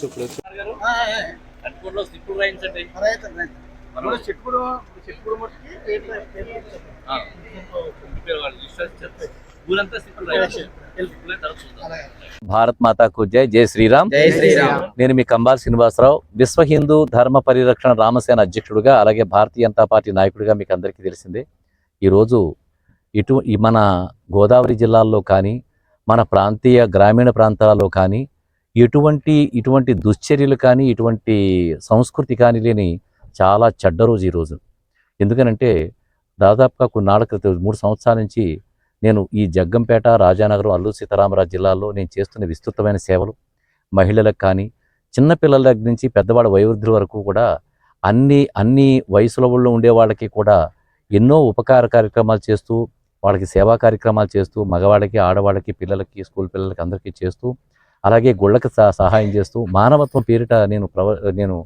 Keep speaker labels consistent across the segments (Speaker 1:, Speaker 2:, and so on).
Speaker 1: స్లిప్పులు రాయించండి
Speaker 2: మట్టుకి.
Speaker 1: ఊరంతా స్లిప్పులు రాయించండి స్లిప్పులే తరచుకుంటారు.
Speaker 3: భారత్ మాతాకు జై జై శ్రీరామ్
Speaker 2: జై శ్రీరామ్
Speaker 3: నేను మీ కంబాల్ శ్రీనివాసరావు విశ్వ హిందూ ధర్మ పరిరక్షణ రామసేన అధ్యక్షుడిగా అలాగే భారతీయ జనతా పార్టీ నాయకుడిగా మీకు అందరికీ తెలిసిందే ఈరోజు ఇటు మన గోదావరి జిల్లాల్లో కానీ మన ప్రాంతీయ గ్రామీణ ప్రాంతాలలో కానీ ఎటువంటి ఇటువంటి దుశ్చర్యలు కానీ ఇటువంటి సంస్కృతి కానీ లేని చాలా చెడ్డ రోజు ఈరోజు ఎందుకనంటే దాదాపుగా కొన్నాళ్ళ క్రితం మూడు సంవత్సరాల నుంచి నేను ఈ జగ్గంపేట రాజానగరం అల్లూరు సీతారామరాజు జిల్లాలో నేను చేస్తున్న విస్తృతమైన సేవలు మహిళలకు కానీ చిన్నపిల్లల దగ్గర నుంచి పెద్దవాళ్ళ వయోవృద్ధుల వరకు కూడా అన్ని అన్ని వయసుల వాళ్ళు ఉండే వాళ్ళకి కూడా ఎన్నో ఉపకార కార్యక్రమాలు చేస్తూ వాళ్ళకి సేవా కార్యక్రమాలు చేస్తూ మగవాళ్ళకి ఆడవాళ్ళకి పిల్లలకి స్కూల్ పిల్లలకి అందరికీ చేస్తూ అలాగే గుళ్ళకి సహాయం చేస్తూ మానవత్వం పేరిట నేను ప్రవ నేను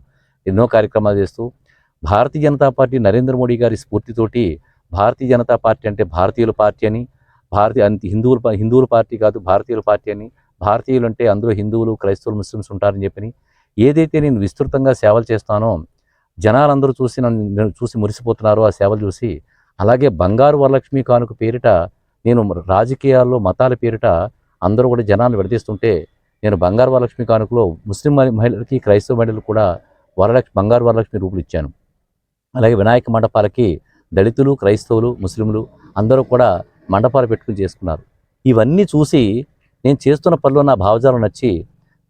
Speaker 3: ఎన్నో కార్యక్రమాలు చేస్తూ భారతీయ జనతా పార్టీ నరేంద్ర మోడీ గారి స్ఫూర్తితోటి భారతీయ జనతా పార్టీ అంటే భారతీయుల పార్టీ అని భారతీయ అంత హిందువుల హిందువుల పార్టీ కాదు భారతీయుల పార్టీ అని భారతీయులు అంటే అందరూ హిందువులు క్రైస్తవులు ముస్లిమ్స్ ఉంటారని చెప్పని ఏదైతే నేను విస్తృతంగా సేవలు చేస్తానో జనాలందరూ చూసి నన్ను చూసి మురిసిపోతున్నారో ఆ సేవలు చూసి అలాగే బంగారు వరలక్ష్మి కానుక పేరిట నేను రాజకీయాల్లో మతాల పేరిట అందరూ కూడా జనాలు విడదీస్తుంటే నేను బంగారు వరలక్ష్మి కానుకలో ముస్లిం మహిళలకి క్రైస్తవ మహిళలకు కూడా వరలక్ష్మి బంగారు వరలక్ష్మి రూపులు ఇచ్చాను. అలాగే వినాయక మండపాలకి దళితులు క్రైస్తవులు ముస్లింలు అందరూ కూడా మండపాలు పెట్టుకుని చేసుకున్నారు. ఇవన్నీ చూసి నేను చేస్తున్న పనిలో నా భావజాలం నచ్చి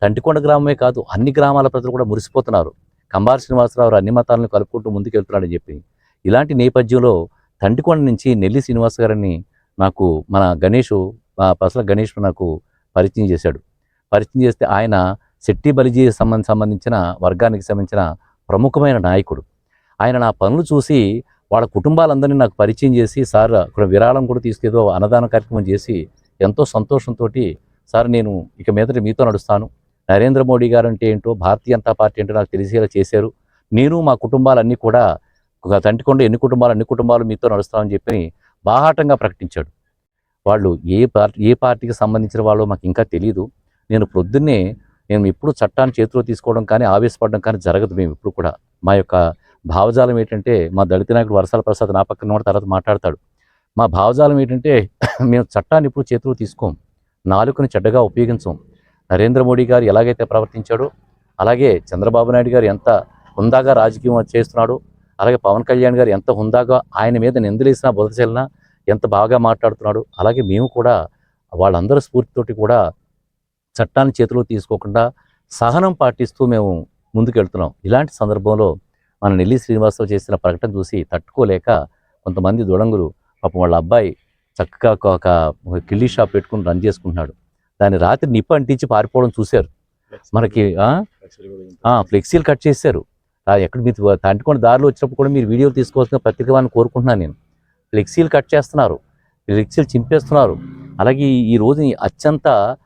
Speaker 3: తంటికొండ గ్రామమే కాదు అన్ని గ్రామాల ప్రజలు కూడా మురిసిపోతున్నారు. కంబార్ శ్రీనివాసరావు అన్ని మతాలను కలుపుకుంటూ ముందుకెళ్తున్నాడని చెప్పి. ఇలాంటి నేపథ్యంలో తంటికొండ నుంచి నెల్లి శ్రీనివాస్ గారిని నాకు మన గణేష్ మా పసల గణేష్ నాకు పరిచయం చేశాడు. పరిచయం చేస్తే ఆయన శెట్టి బలిజీ సంబంధ సంబంధించిన వర్గానికి సంబంధించిన ప్రముఖమైన నాయకుడు. ఆయన నా పనులు చూసి వాళ్ళ కుటుంబాలందరినీ నాకు పరిచయం చేసి సార్ అక్కడ విరాళం కూడా తీసుకేదో అన్నదాన కార్యక్రమం చేసి ఎంతో సంతోషంతో సార్ నేను ఇక మీదట మీతో నడుస్తాను. నరేంద్ర మోడీ గారు అంటే ఏంటో భారతీయ జనతా పార్టీ ఏంటో నాకు తెలిసేలా చేశారు. నేను మా కుటుంబాలన్నీ కూడా ఒక తంటికొండ ఎన్ని కుటుంబాలు అన్ని కుటుంబాలు మీతో నడుస్తామని చెప్పి బాహాటంగా ప్రకటించాడు. వాళ్ళు ఏ పార్టీ ఏ పార్టీకి సంబంధించిన వాళ్ళు మాకు ఇంకా తెలియదు నేను ప్రొద్దున్నే నేను ఎప్పుడు చట్టాన్ని చేతిలో తీసుకోవడం కానీ ఆవేశపడడం కానీ జరగదు మేము ఇప్పుడు కూడా. మా యొక్క భావజాలం ఏంటంటే మా దళిత నాయకుడు వరసాల ప్రసాద్ నా పక్కన కూడా తర్వాత మాట్లాడతాడు. మా భావజాలం ఏంటంటే మేము చట్టాన్ని ఇప్పుడు చేతిలో తీసుకోం. నాలుకని చెడ్డగా ఉపయోగించం. నరేంద్ర మోడీ గారు ఎలాగైతే ప్రవర్తించాడో అలాగే చంద్రబాబు నాయుడు గారు ఎంత హుందాగా రాజకీయం చేస్తున్నాడో అలాగే పవన్ కళ్యాణ్ గారు ఎంత హుందాగా ఆయన మీద నిందలేసినా బుధచెల్లినా ఎంత బాగా మాట్లాడుతున్నాడు అలాగే మేము కూడా వాళ్ళందరూ స్ఫూర్తితోటి కూడా చట్టాన్ని చేతిలో తీసుకోకుండా సహనం పాటిస్తూ మేము ముందుకెళ్తున్నాం. ఇలాంటి సందర్భంలో మన నెల్లి శ్రీనివాసరావు చేసిన ప్రకటన చూసి తట్టుకోలేక కొంతమంది దుడంగులు పాపం వాళ్ళ అబ్బాయి చక్కగా ఒక- కిల్లీ షాప్ పెట్టుకుని రన్ చేసుకుంటున్నాడు. దాన్ని రాత్రి నిప్పు అంటించి పారిపోవడం చూశారు. మనకి ఫ్లెక్సీలు కట్ చేశారు. ఎక్కడ మీరు తంటుకొని దారిలో వచ్చినప్పుడు కూడా మీరు వీడియోలు తీసుకోవాల్సిన పత్రిక వాళ్ళని కోరుకుంటున్నాను నేను. ఫ్లెక్సీలు కట్ చేస్తున్నారు. ఫ్లెక్సీలు చింపేస్తున్నారు. అలాగే ఈ- రోజు అత్యంత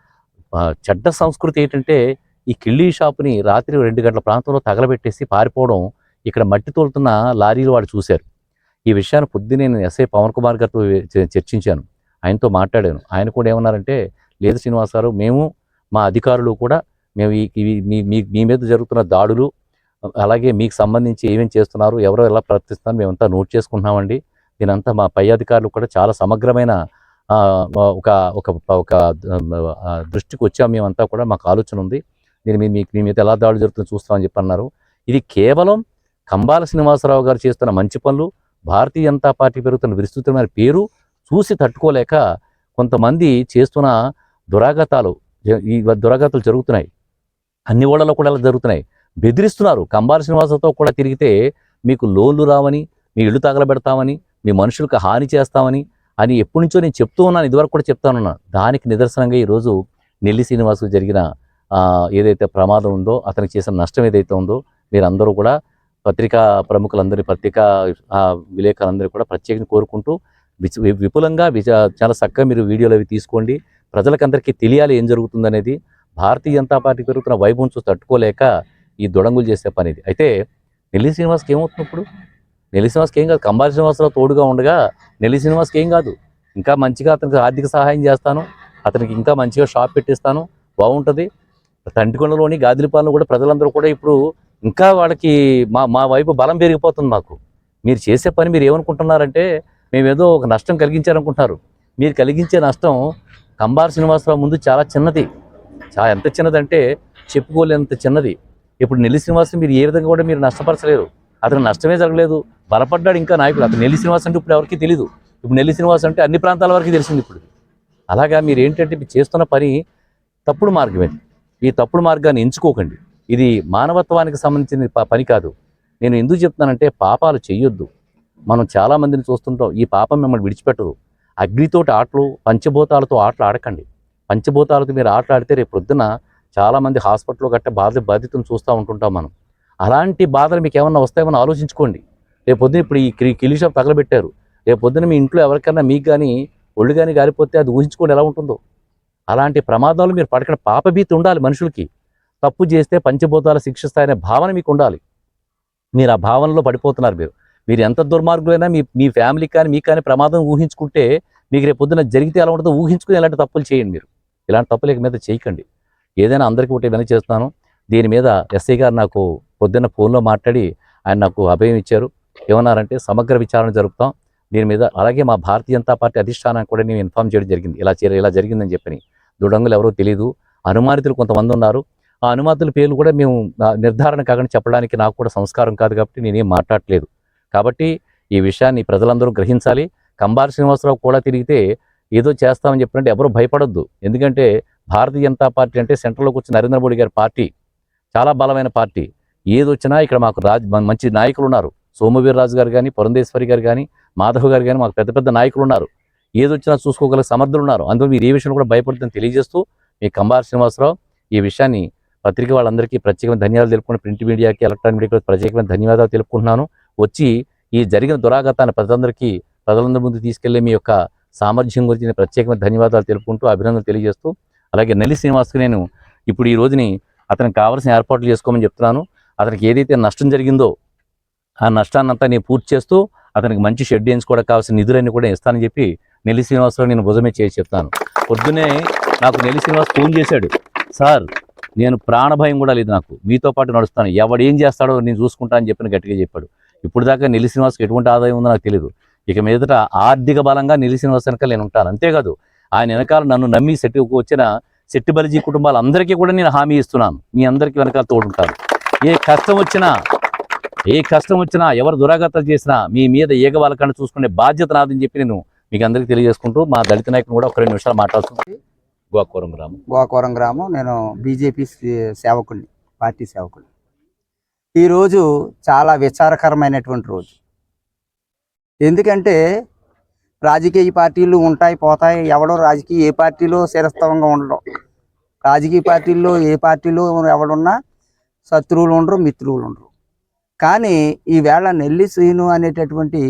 Speaker 3: చెడ్డ సంస్కృతి ఏంటంటే ఈ కిళ్ళీ షాపుని రాత్రి రెండు గంటల ప్రాంతంలో తగలబెట్టేసి పారిపోవడం ఇక్కడ మట్టి తోలుతున్న లారీలు వాడు చూశారు. ఈ విషయాన్ని పొద్దున్నే నేను ఎస్ఐ పవన్ కుమార్ గారితో చర్చించాను. ఆయనతో మాట్లాడాను. ఆయన కూడా ఏమన్నారంటే లేదు శ్రీనివాస్ గారు మేము మా అధికారులు కూడా మేము ఈ మీ మీ మీ మీద జరుగుతున్న దాడులు అలాగే మీకు సంబంధించి ఏమేమి చేస్తున్నారు ఎవరో ఎలా ప్రవర్తిస్తున్నారు మేమంతా నోట్ చేసుకుంటున్నామండి. దీనంతా మా పై అధికారులు కూడా చాలా సమగ్రమైన ఒక ఒక ఒక దృష్టికి వచ్చాం మేమంతా కూడా మాకు ఆలోచన ఉంది. నేను మీకు మీ మీద ఎలా దాడులు జరుగుతుందో చూస్తామని చెప్పి అన్నారు ఇది కేవలం కంబాల శ్రీనివాసరావు గారు చేస్తున్న మంచి పనులు భారతీయ జనతా పార్టీ పెరుగుతున్న విస్తృతమైన పేరు చూసి తట్టుకోలేక కొంతమంది చేస్తున్న దురాగతాలు ఈ దురాగతాలు జరుగుతున్నాయి. అన్ని ఓడల్లో కూడా ఇలా జరుగుతున్నాయి. బెదిరిస్తున్నారు. కంబాల శ్రీనివాసరావుతో కూడా తిరిగితే మీకు లోన్లు రావని మీ ఇల్లు తగలబెడతామని మీ మనుషులకు హాని చేస్తామని అని ఎప్పటి నుంచో నేను చెప్తూ ఉన్నాను ఇదివరకు కూడా చెప్తాను దానికి నిదర్శనంగా ఈరోజు నెల్లి శ్రీనివాస్కు జరిగిన ఏదైతే ప్రమాదం ఉందో అతనికి చేసిన నష్టం ఏదైతే ఉందో మీరందరూ కూడా పత్రికా ప్రముఖులందరినీ పత్రికా ఆ, విలేకరులందరూ కూడా ప్రత్యేకంగా కోరుకుంటూ విపులంగా చాలా చక్కగా మీరు వీడియోలు అవి తీసుకోండి. ప్రజలకందరికీ తెలియాలి ఏం జరుగుతుందనేది. భారతీయ జనతా పార్టీ పెరుగుతున్న వైభవం చూసి తట్టుకోలేక ఈ దొడంగులు చేసే పనిది. అయితే నెల్లి శ్రీనివాస్కి ఏమవుతుంది ఇప్పుడు? నెల్లి శ్రీనివాస్కి ఏం కాదు. కంబారి శ్రీనివాసరావు తోడుగా ఉండగా నెల్లి శ్రీనివాస్కి ఏం కాదు. ఇంకా మంచిగా అతనికి ఆర్థిక సహాయం చేస్తాను. అతనికి ఇంకా మంచిగా షాప్ పెట్టిస్తాను. బాగుంటుంది. తంటికొండలోని గాదిలిపాలను కూడా ప్రజలందరూ కూడా ఇప్పుడు ఇంకా వాళ్ళకి మా మా వైపు బలం పెరిగిపోతుంది మాకు. మీరు చేసే పని మీరు ఏమనుకుంటున్నారంటే మేమేదో ఒక నష్టం కలిగించారనుకుంటున్నారు. మీరు కలిగించే నష్టం కంబార్ శ్రీనివాసరావు ముందు చాలా చిన్నది. చాలా ఎంత చిన్నదంటే చెప్పుకోలేనంత చిన్నది. ఇప్పుడు నెల్లి శ్రీనివాసరావు మీరు ఏ విధంగా కూడా మీరు నష్టపరచలేరు. అతను నష్టమే జరగలేదు. బలపడ్డాడు ఇంకా నాయకుడు. అతను నెల్లి శ్రీనివాస్ అంటే ఇప్పుడు ఎవరికి తెలియదు ఇప్పుడు నెల్లి శ్రీనివాస్ అంటే అన్ని ప్రాంతాల వరకు తెలిసింది ఇప్పుడు. అలాగా మీరు ఏంటంటే మీరు చేస్తున్న పని తప్పుడు మార్గమే. ఈ తప్పుడు మార్గాన్ని ఎంచుకోకండి. ఇది మానవత్వానికి సంబంధించిన ప- పని కాదు. నేను ఎందుకు చెప్తున్నానంటే పాపాలు చెయ్యొద్దు. మనం చాలా మందిని చూస్తుంటాం. ఈ పాపం మిమ్మల్ని విడిచిపెట్టదు. అగ్నితోటి ఆటలు పంచభూతాలతో ఆటలు ఆడకండి. పంచభూతాలతో మీరు ఆటలు ఆడితే రేపు పొద్దున చాలామంది హాస్పిటల్లో గట్ట బాధ బాధితులను చూస్తూ ఉంటుంటాం మనం. అలాంటి బాధలు మీకు ఏమన్నా వస్తాయేమో ఆలోచించుకోండి. రేపు పొద్దున ఇప్పుడు ఈ కిలి- కిలి షాప్ తగలబెట్టారు. రేపు పొద్దున మీ ఇంట్లో ఎవరికైనా మీకు కానీ ఒళ్ళు కానీ గారిపోతే అది ఊహించుకోండి ఎలా ఉంటుందో. అలాంటి ప్రమాదాలు మీరు పడకుండా పాపభీతి ఉండాలి మనుషులకి. తప్పు చేస్తే పంచభూతాలు శిక్షిస్తాయనే భావన మీకు ఉండాలి. మీరు ఆ భావనలో పడిపోతున్నారు మీరు. మీరు ఎంత దుర్మార్గులైనా మీ మీ ఫ్యామిలీకి కానీ మీకు కానీ ప్రమాదం ఊహించుకుంటే మీకు రేపు పొద్దున జరిగితే ఎలా ఉంటుందో ఊహించుకుని ఇలాంటి తప్పులు చేయండి మీరు. ఇలాంటి తప్పులు ఇక మీద చేయకండి. ఏదైనా అందరికీ ఒకటి విన చేస్తాను దీని మీద ఎస్ఐ గారు నాకు పొద్దున్న ఫోన్లో మాట్లాడి ఆయన నాకు అభయం ఇచ్చారు. ఏమన్నారంటే సమగ్ర విచారణ జరుపుతాం. దీని మీద అలాగే మా భారతీయ జనతా పార్టీ అధిష్టానానికి కూడా నేను ఇన్ఫార్మ్ చేయడం జరిగింది. ఇలా చే ఇలా జరిగిందని చెప్పని. దుడంగులు ఎవరో తెలియదు అనుమానితులు కొంతమంది ఉన్నారు. ఆ అనుమాతుల పేర్లు కూడా మేము నిర్ధారణ కాకుండా చెప్పడానికి నాకు కూడా సంస్కారం కాదు కాబట్టి నేనేం మాట్లాడట్లేదు. కాబట్టి ఈ విషయాన్ని ప్రజలందరూ గ్రహించాలి. కంబార్ శ్రీనివాసరావు కూడా తిరిగితే ఏదో చేస్తామని చెప్పినట్టు ఎవరు భయపడొద్దు. ఎందుకంటే భారతీయ జనతా పార్టీ అంటే సెంట్రల్లోకి వచ్చిన నరేంద్ర మోడీ గారి పార్టీ చాలా బలమైన పార్టీ. ఏది వచ్చినా ఇక్కడ మాకు రాజ్ మంచి నాయకులు ఉన్నారు సోమవీర్రాజు గారు కానీ పురంధేశ్వరి గారు కానీ మాధవ్ గారు కానీ మాకు పెద్ద పెద్ద నాయకులు ఉన్నారు ఏది వచ్చినా చూసుకోగల సమర్థులు ఉన్నారు అందులో మీరు ఏ విషయం కూడా భయపడుతుందని తెలియజేస్తూ మీ కంబార్ శ్రీనివాసరావు ఈ విషయాన్ని పత్రిక వాళ్ళందరికీ ప్రత్యేకమైన ధన్యవాదాలు తెలుపుకుని ప్రింట్ మీడియాకి ఎలక్ట్రానిక్ మీడియాకి ప్రత్యేకమైన ధన్యవాదాలు తెలుపుకుంటున్నాను. వచ్చి ఈ జరిగిన దురాఘాతాన్ని ప్రజలందరికీ ప్రజలందరి ముందు తీసుకెళ్ళే మీ యొక్క సామర్థ్యం గురించి నేను ప్రత్యేకమైన ధన్యవాదాలు తెలుపుకుంటూ అభినందనలు తెలియజేస్తూ అలాగే నలి శ్రీనివాస్కి నేను ఇప్పుడు ఈ రోజుని అతనికి కావాల్సిన ఏర్పాట్లు చేసుకోమని చెప్తున్నాను. అతనికి ఏదైతే నష్టం జరిగిందో ఆ నష్టాన్ని అంతా నేను పూర్తి చేస్తూ అతనికి మంచి షెడ్ వేయించుకోవడానికి కావాల్సిన నిధులన్నీ కూడా ఇస్తానని చెప్పి నెల్లి శ్రీనివాసరావు నేను భుజమే చేసి చెప్తాను. పొద్దునే నాకు నెల్లి శ్రీనివాస్ ఫోన్ చేశాడు. సార్ నేను ప్రాణభయం కూడా లేదు నాకు. మీతో పాటు నడుస్తాను. ఎవడు ఏం చేస్తాడో నేను చూసుకుంటా అని చెప్పిన గట్టిగా చెప్పాడు. ఇప్పుడు దాకా నెల్లి శ్రీనివాస్కి ఎటువంటి ఆదాయం ఉందో నాకు తెలియదు ఇక మీదట ఆర్థిక బలంగా నెల్లి శ్రీనివాస్ వెనకాల నేను ఉంటాను. అంతేకాదు ఆయన వెనకాల నన్ను నమ్మి సెట్టుకు వచ్చిన శెట్టి బలిజీ కుటుంబాలందరికీ కూడా నేను హామీ ఇస్తున్నాను. మీ అందరికీ వెనకాల తోడుంటాను. ఏ కష్టం వచ్చినా ఏ కష్టం వచ్చినా ఎవరు దురాగతాలు చేసినా మీ మీద ఏగ వాళ్ళకన్నా చూసుకునే బాధ్యత నాదని చెప్పి నేను మీకు అందరికీ తెలియజేసుకుంటూ మా దళిత నాయకుని కూడా ఒక రెండు నిమిషాలు మాట్లాడుతుంది గోకవరం గ్రామం.
Speaker 2: గోకవరం గ్రామం. నేను బీజేపీ సేవకుడిని పార్టీ సేవకుడిని ఈరోజు చాలా విచారకరమైనటువంటి రోజు. ఎందుకంటే రాజకీయ పార్టీలు ఉంటాయి పోతాయి. ఎవడో రాజకీయ ఏ పార్టీలో శిరస్థవంగా ఉండడం. రాజకీయ పార్టీల్లో ఏ పార్టీలో ఎవడున్నా శత్రువులు ఉండరు మిత్రువులు ఉండరు. కానీ ఈవేళ నెల్లి శ్రీను అనేటటువంటి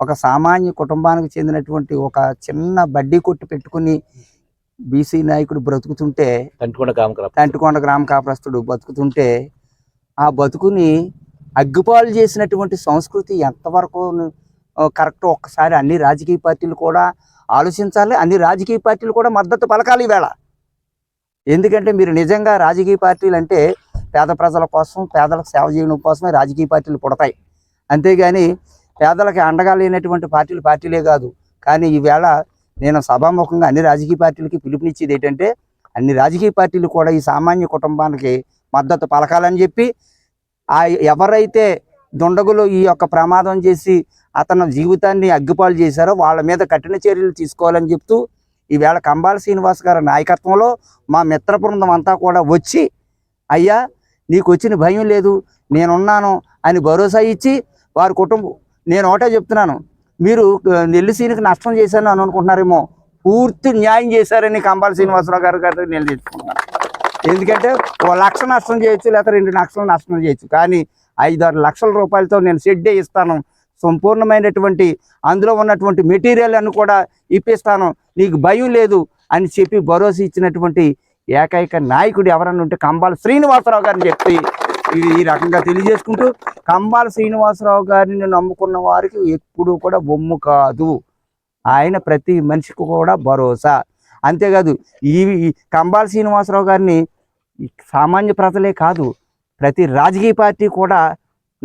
Speaker 2: ఒక సామాన్య కుటుంబానికి చెందినటువంటి ఒక చిన్న బడ్డీ కొట్టు పెట్టుకుని బీసీ నాయకుడు బ్రతుకుతుంటే తంటికొండ గ్రామ కాపరస్తుడు బతుకుతుంటే ఆ బతుకుని అగ్గుపాలు చేసినటువంటి సంస్కృతి ఎంతవరకు కరెక్ట్ ఒక్కసారి అన్ని రాజకీయ పార్టీలు కూడా ఆలోచించాలి అన్ని రాజకీయ పార్టీలు కూడా మద్దతు పలకాలి ఈవేళ. ఎందుకంటే మీరు నిజంగా రాజకీయ పార్టీలు అంటే పేద ప్రజల కోసం పేదలకు సేవ చేయడం కోసమే రాజకీయ పార్టీలు పుడతాయి. అంతేగాని పేదలకు అండగా లేనటువంటి పార్టీలు పార్టీలే కాదు. కానీ ఈవేళ నేను సభాముఖంగా అన్ని రాజకీయ పార్టీలకి పిలుపునిచ్చేది ఏంటంటే అన్ని రాజకీయ పార్టీలు కూడా ఈ సామాన్య కుటుంబానికి మద్దతు పలకాలని చెప్పి ఆ ఎవరైతే దుండగులు ఈ యొక్క ప్రమాదం చేసి అతని జీవితాన్ని అగ్గిపాలు చేశారో వాళ్ళ మీద కఠిన చర్యలు తీసుకోవాలని చెప్తూ ఈవేళ కంబాల శ్రీనివాస్ గారి నాయకత్వంలో మా మిత్ర బృందం అంతా కూడా వచ్చి అయ్యా నీకు వచ్చిన భయం లేదు నేనున్నాను అని భరోసా ఇచ్చి వారి కుటుంబం నేను ఒకటే చెప్తున్నాను మీరు ఆ, నెల్లిసీనికి నష్టం చేశాను అని అనుకుంటున్నారేమో పూర్తి న్యాయం చేశారని కంబాల శ్రీనివాసరావు గారు గారు నేను తెచ్చుకున్నాను ఎందుకంటే ఒక లక్ష నష్టం చేయొచ్చు లేకపోతే రెండు లక్షలు నష్టం చేయొచ్చు కానీ ఐదారు లక్షల రూపాయలతో నేను షెడ్డే ఇస్తాను సంపూర్ణమైనటువంటి అందులో ఉన్నటువంటి మెటీరియల్ అని కూడా ఇప్పిస్తాను. నీకు భయం లేదు అని చెప్పి భరోసా ఇచ్చినటువంటి ఏకైక నాయకుడు ఎవరన్నా ఉంటే కంబాల శ్రీనివాసరావు గారిని చెప్పి ఇది ఈ రకంగా తెలియజేసుకుంటూ కంబాల శ్రీనివాసరావు గారిని నమ్ముకున్న వారికి ఎప్పుడూ కూడా బొమ్ము కాదు. ఆయన ప్రతి మనిషికి కూడా భరోసా. అంతేకాదు ఈ కంబాల శ్రీనివాసరావు గారిని సామాన్య ప్రజలే కాదు ప్రతి రాజకీయ పార్టీ కూడా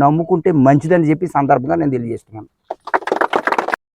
Speaker 2: నమ్ముకుంటే మంచిదని చెప్పి సందర్భంగా నేను తెలియజేస్తున్నాను.